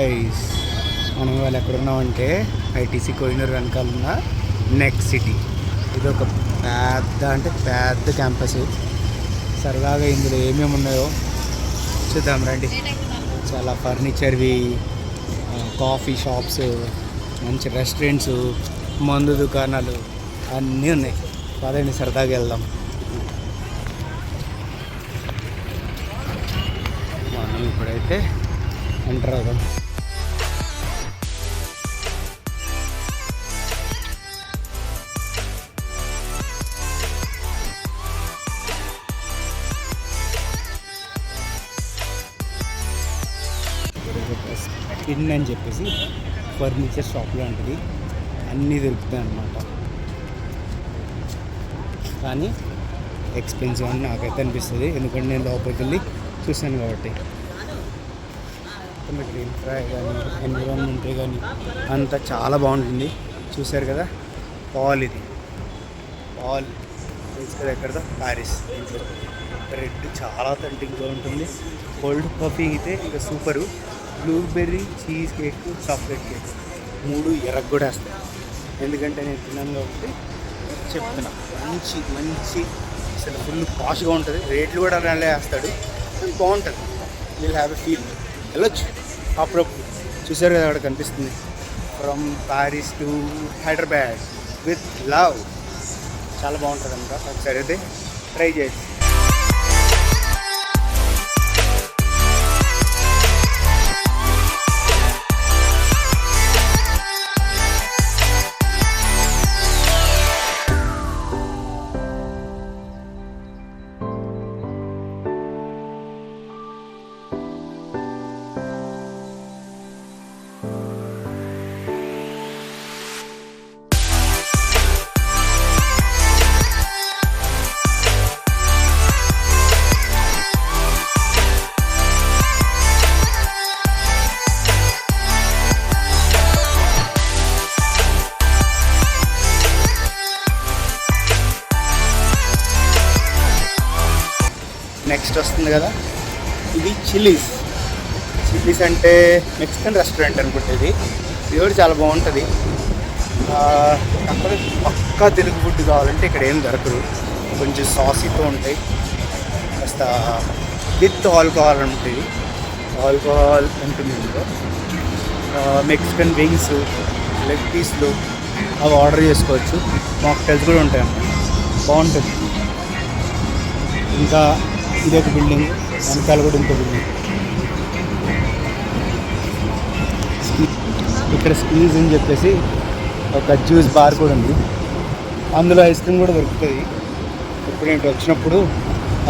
Guys మనం ఇవాళ ఎక్కడున్నామంటే ITC Kohinoor వెనకాల ఉన్న నెక్స్ట్ సిటీ ఇది ఒక పెద్ద అంటే పెద్ద క్యాంపస్ సరదాగా ఇందులో ఏమేమి ఉన్నాయో చూద్దాం రండి. చాలా ఫర్నిచర్వి కాఫీ షాప్స్ మంచి రెస్టారెంట్స్ మందు దుకాణాలు అన్నీ ఉన్నాయి. పదండి సరదాగా వెళ్దాం. మనం ఇప్పుడైతే ఎంటర్ అవుదాం. స్కిన్ అని చెప్పేసి ఫర్నిచర్ షాప్ లాంటిది. అన్నీ దొరుకుతాయి అన్నమాట. కానీ ఎక్స్పెన్సివ్ అని నాకైతే అనిపిస్తుంది. ఎందుకంటే నేను లోపలికి వెళ్ళి చూశాను కాబట్టి. గ్రీన్ ఫ్రై కానీ ఎన్విరాన్మెంట్ కానీ అంతా చాలా బాగుంటుంది. చూశారు కదా? పాల్ ఇది. పాల్ తెలుసుకదా ఎక్కడదా? ప్యారిస్ ఇంట్లో. రెడ్ చాలా తంటింగ్గా ఉంటుంది. కోల్డ్ కాఫీ అయితే ఇంకా super blueberry cheese cake chocolate cake. మూడు ఎరగొడేస్తాయి కూడా ఎందుకంటే నేను తిన్నాను కాబట్టి చెప్తున్నా. మంచి మంచి అసలు ఫుల్ కాస్ట్గా ఉంటుంది. రేట్లు కూడా అలానే వేస్తాడు. బాగుంటుంది. విల్ హ్యావ్ ఎ ఫీల్ వెళ్ళొచ్చు. అప్పుడప్పుడు. చూసారు కదా అక్కడ కనిపిస్తుంది. From Paris to Hyderabad with love చాలా బాగుంటుంది అంట ఒకసారి అయితే ట్రై చేయొచ్చు నెక్స్ట్ వస్తుంది కదా. ఇది చిల్లీస్. చిల్లీస్ అంటే మెక్సికన్ రెస్టారెంట్ అనుకుంటే ఇది. ఇది కూడా చాలా బాగుంటుంది. అక్కడ కాకపోతే పక్కా తెలుగు ఫుడ్ కావాలంటే ఇక్కడ ఏం దొరకదు. కొంచెం సాసీతో ఉంటాయి. కాస్త విత్ ఆల్కహాల్ ఉంటుంది ఆల్కహాల్ ఉంటుంది ఇందులో. మెక్సికన్ వింగ్స్ లెగ్ పీస్లు అవి ఆర్డర్ చేసుకోవచ్చు. మాక్టైల్స్ కూడా ఉంటాయి అన్నమాట. బాగుంటుంది. ఇంకా ఇది ఒక బిల్డింగ్ వెనకాల కూడా ఇంకో బిల్డింగ్. ఇక్కడ స్క్వీజ్ అని చెప్పేసి ఒక జ్యూస్ బార్ కూడా ఉంది. అందులో ఐస్ క్రీమ్ కూడా దొరుకుతుంది. ఇప్పుడు నేను వచ్చినప్పుడు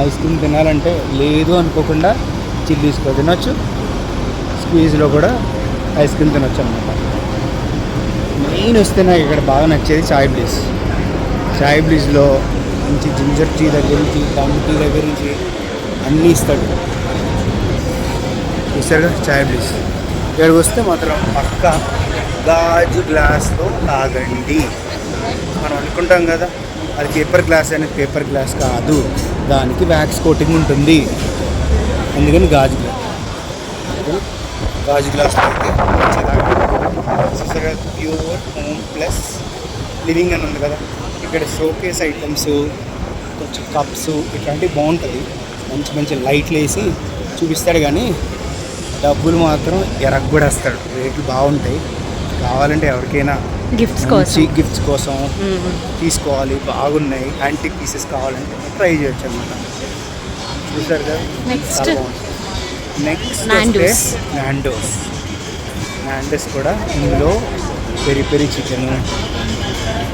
ఐస్ క్రీమ్ తినాలంటే లేదు అనుకోకుండా చిల్లీస్లో తినొచ్చు. స్క్వీజ్లో కూడా ఐస్ క్రీమ్ తినొచ్చు అనమాట మెయిన్ వస్తే నాకు ఇక్కడ బాగా నచ్చేది చాయ్ బ్లీస్ చాయ్ బ్లీజ్లో మంచి జింజర్ టీ దగ్గర నుంచి దమ్ టీ దగ్గర నుంచి అన్నీ ఇస్తాడు. చూసారుగా? చాయ్ బ్లీస్ ఇక్కడికి వస్తే మాత్రం పక్క గాజు గ్లాస్తో తాగండి. మనం అనుకుంటాం కదా అది పేపర్ గ్లాస్ అనేది పేపర్ గ్లాస్ కాదు దానికి వ్యాక్స్ కోటింగ్ ఉంటుంది. అందుకని గాజు గ్లాస్ గాజు glass pure home plus living అని ఉంది కదా. ఇక్కడ షోకేస్ ఐటమ్స్ కొంచెం కప్స్ ఇట్లాంటివి బాగుంటుంది. మంచి మంచి లైట్లు వేసి చూపిస్తాడు కానీ డబ్బులు మాత్రం ఎరగొడేస్తాడు. రేట్లు బాగుంటాయి. కావాలంటే ఎవరికైనా గిఫ్ట్స్ కోసం. గిఫ్ట్స్ కోసం తీసుకోవాలి. బాగున్నాయి. యాంటిక్ పీసెస్ కావాలంటే ట్రై చేయొచ్చు అనమాట చూసారు కదా? బాగుంది. Next Nando's. నాండోస్ నాండోస్ కూడా ఇందులో పెరి పెరి చికెన్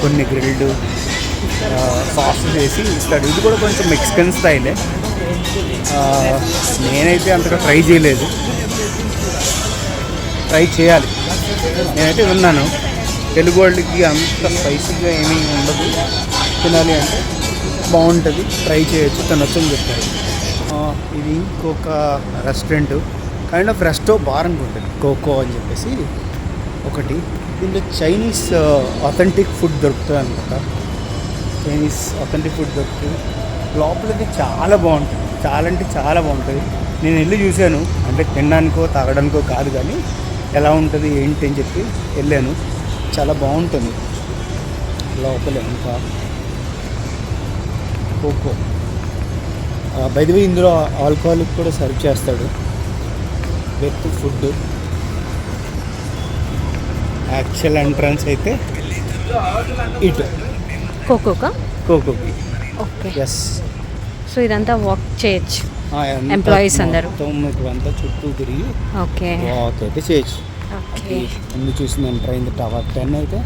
కొన్ని గ్రిల్డ్ సాస్ వేసి ఇస్తాడు. ఇది కూడా కొంచెం మెక్సికన్ స్టైలే నేనైతే అంతగా ట్రై చేయలేదు. ట్రై చేయాలి. నేనైతే విన్నాను. తెలుగు వాళ్ళకి అంత స్పైసీగా ఏమీ ఉండదు. తినాలి అంటే బాగుంటుంది. ట్రై చేయొచ్చు. తినొచ్చు అని చెప్పారు. ఇది ఇంకొక restaurant kind of resto bar అనుకుంటుంది కోకో అని చెప్పేసి ఒకటి. దీంట్లో చైనీస్ అథెంటిక్ ఫుడ్ దొరుకుతుంది అనమాట చైనీస్ అథెంటిక్ ఫుడ్ దొరుకుతుంది. లోపలది చాలా బాగుంటుంది. చాలా అంటే చాలా బాగుంటుంది. నేను వెళ్ళి చూశాను. అంటే తినడానికో తాగడానికో కాదు కానీ ఎలా ఉంటుంది ఏంటి అని చెప్పి వెళ్ళాను. చాలా బాగుంటుంది. లోపల ఇంకా కోకో. బైదివే ఇందులో ఆల్కహాలిక్ కూడా సర్వ్ చేస్తాడు. With food. యాక్చువల్ ఎంట్రన్స్ అయితే ఇటు. కోకోకా? కోకోకి. ఓకే ఎస్ సో ఇదంతా వాక్ చేయొచ్చు. Employees అందరూ. అంతా చుట్టూ తిరిగి ఓకే వాక్ అయితే చేయొచ్చు. ఓకే చూసిన ఎంటర్ అయింది టవర్ టెన్ అయితే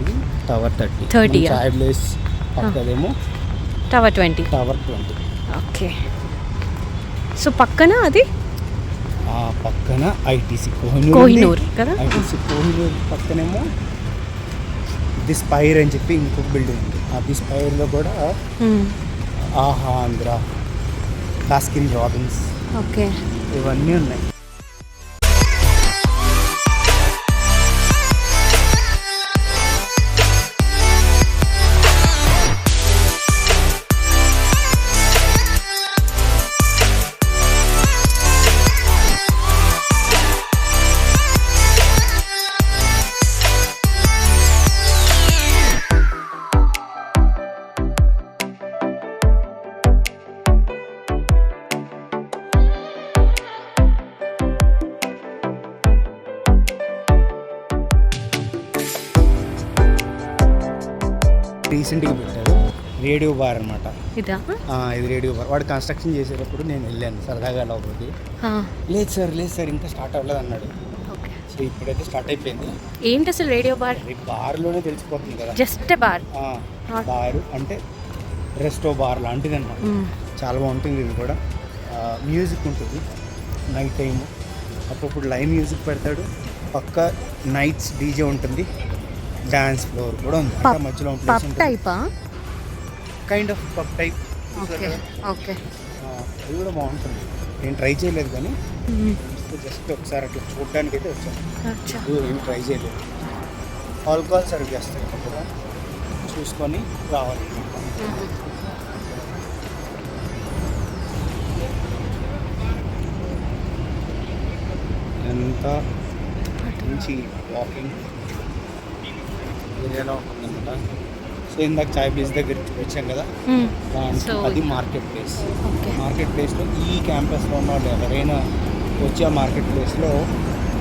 ఇది టవర్ థర్టీ 30 ఆ? చాయ్ place పక్కదేమో tower twenty tower twenty okay so పక్కన అది? ఆ పక్కన ఐటీసీ కోహినూర్ కోహినూర్ కదా? ఐటీసీ కోహినూర్ పక్కనేమో ది స్పైర్ అని చెప్పి ఇంకొక బిల్డింగ్ ఉంది. ఆ ది స్పైర్లో కూడా. ఆహా ఆంధ్ర బాస్కిన్ రాబిన్స్ ఓకే ఇవన్నీ ఉన్నాయి రీసెంట్గా పెట్టారు రేడియో బార్ అనమాట ఇదా? Radio bar. వాడు కన్స్ట్రక్షన్ చేసేటప్పుడు నేను వెళ్ళాను సరదాగా లోపలికి లేదు సార్ లేదు సార్ ఇంకా స్టార్ట్ అవ్వలేదు అన్నాడు. సో ఇప్పుడైతే స్టార్ట్ అయిపోయింది. ఏంటి అసలు రేడియో బార్? బార్లోనే తెలిసిపోతుంది కదా. Just bar. బారు అంటే రెస్టో బార్ లాంటిది అనమాట. చాలా బాగుంటుంది ఇది కూడా. మ్యూజిక్ ఉంటుంది. నైట్ టైం అప్పుడప్పుడు లైవ్ మ్యూజిక్ పెడతాడు. పక్క నైట్స్ డీజే ఉంటుంది. డాన్స్ ఫ్లోర్ కూడా ఉంది. అంటే మధ్యలో pub టైపా kind of pub type okay okay అది కూడా బాగుంటుంది. నేను ట్రై చేయలేదు కానీ. జస్ట్ ఒకసారి అట్లా చూడడానికి అయితే వచ్చాను. ఏం ట్రై చేయలేదు. ఆల్కహాల్ సర్వ్ చేస్తాయి కూడా చూసుకొని రావాలి. మ్మ్. ఎంత మంచి వాకింగ్ ఏరియాలో ఉంటుందన్నమాట సో ఇందాక చాయ్ ప్లేస్ దగ్గర చూపించాం కదా? అది మార్కెట్ ప్లేస్. మార్కెట్ ప్లేస్లో ఈ క్యాంపస్లో ఉన్న వాళ్ళు ఎవరైనా వచ్చి ఆ మార్కెట్ ప్లేస్లో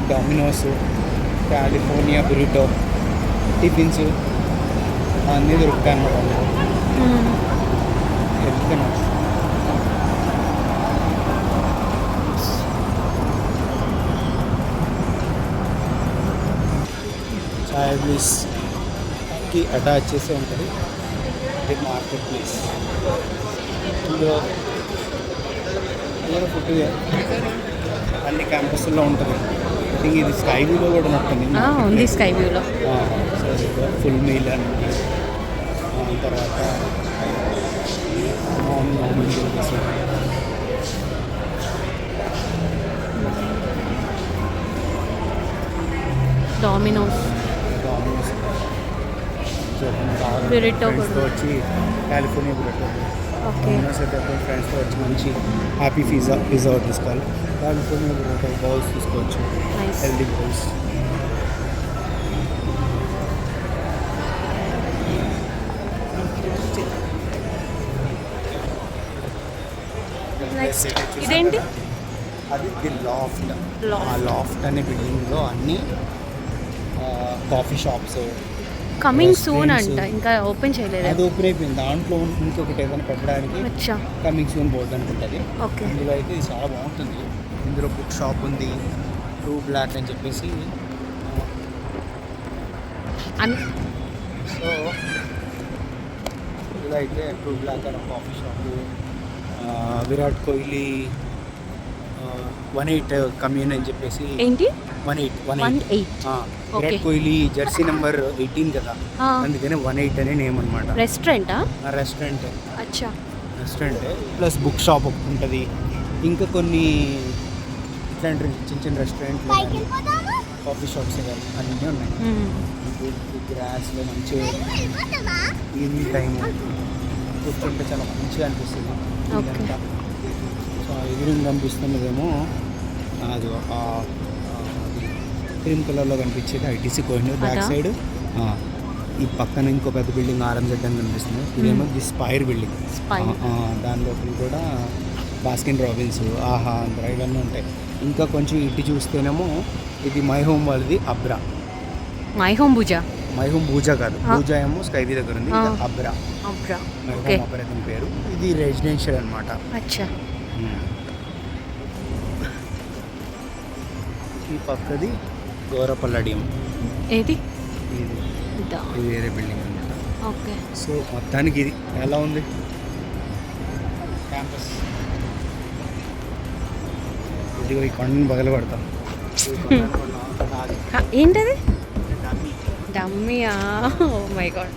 డామినోస్ కాలిఫోర్నియా బురిటో టిఫిన్స్ అన్నీ దొరుకుతాయి అన్నమాట. వెళ్తున్నాం చాయ్ ప్లేస్కి అటాచ్ చేసి ఉంటుంది. ఇది మార్కెట్ ప్లేస్ ఇందులో ఫుడ్ అన్ని క్యాంపస్లో ఉంటుంది. Think ఇది స్కై వ్యూలో కూడా ఉంటుంది ఉంది స్కై వ్యూలో ఫుల్ మీల్ అని తర్వాత డామినోస్ Burrito ఫ్రెండ్స్తో. వచ్చి కాలిఫోర్నియా అయితే ఫ్రెండ్స్తో వచ్చి మంచి హ్యాపీ పిజ్జా పిజ్జా తీసుకోవాలి కాలిఫోర్నియా బురెటో బౌల్స్ తీసుకోవచ్చు. హెల్దీ బౌల్స్ ఇదేంటి? అది ది లాఫ్ట్. ఆ లాఫ్ట్ అనే బిల్డింగ్లో అన్ని కాఫీ షాప్స్ కమింగ్ సూన్. అంట. ఇంకా ఓపెన్ చేయలేదు. అది ఓపెన్ అయిపోయింది. దాంట్లో ఇంకొకటి ఏదైనా పెట్టడానికి కమింగ్ సూన్ బోర్డు అనుకుంటుంది. ఓకే. ఇందులో అయితే ఇది చాలా బాగుంటుంది. ఇందులో బుక్ షాప్ ఉంది. ట్రూ బ్లాక్ అని చెప్పేసి. సో ఇందులో అయితే ట్రూ బ్లాక్ అని coffee shop Virat Kohli one eight commune అని చెప్పేసి ఏంటి? One eight one eight Virat. Kohli jersey number eighteen కదా? అందుకనే వన్ ఎయిట్ అనే నేమ్ అనమాట రెస్టారెంటా? రెస్టారెంట్. అచ్చా. రెస్టారెంట్. ప్లస్ బుక్ షాప్ ఒకటి ఉంటుంది. ఇంకా కొన్ని ఇట్లాంటి చిన్న చిన్న రెస్టారెంట్లు కాఫీ షాప్స్ కానీ అన్నీ ఉన్నాయి. గ్రాస్లో మంచి ఈవినింగ్ టైం కూర్చుంటే చాలా మంచిగా అనిపిస్తుంది. సో ఎదురుగా కనిపిస్తున్నదేమో అది క్రీమ్ కలర్లో కనిపించేది ఐటీసీ కోహినూర్ బ్యాక్? సైడ్. ఈ పక్కన ఇంకో పెద్ద బిల్డింగ్ ఆర్ఎంజెడ్ అని కనిపిస్తుంది. ఇదేమో ది స్పైర్ బిల్డింగ్. దాని లోపల కూడా బాస్కిన్ రాబిన్స్ ఆహా అంతరా ఇవన్నీ ఉంటాయి. ఇంకా కొంచెం ఇటు చూస్తేనేమో ఇది మై హోమ్ వాళ్ళది Abhra. My Home Bhooja My Home Pooja కాదు. పూజా ఏమో స్కైవీ దగ్గర ఉంది. అబ్రా. అబ్రా. పేరు. ఇది రెసిడెన్షియల్ అనమాట అచ్చా. ఈ పక్కది గౌరపల్లడియం. ఏది? ఇది. వేరే బిల్డింగ్ అనమాట ఓకే. సో మొత్తానికి ఇది. ఎలా ఉంది? క్యాంపస్ ఇదిగో ఈ కొండను బగలు పడతాం ఏంటది? డమ్మీయా? Oh my God.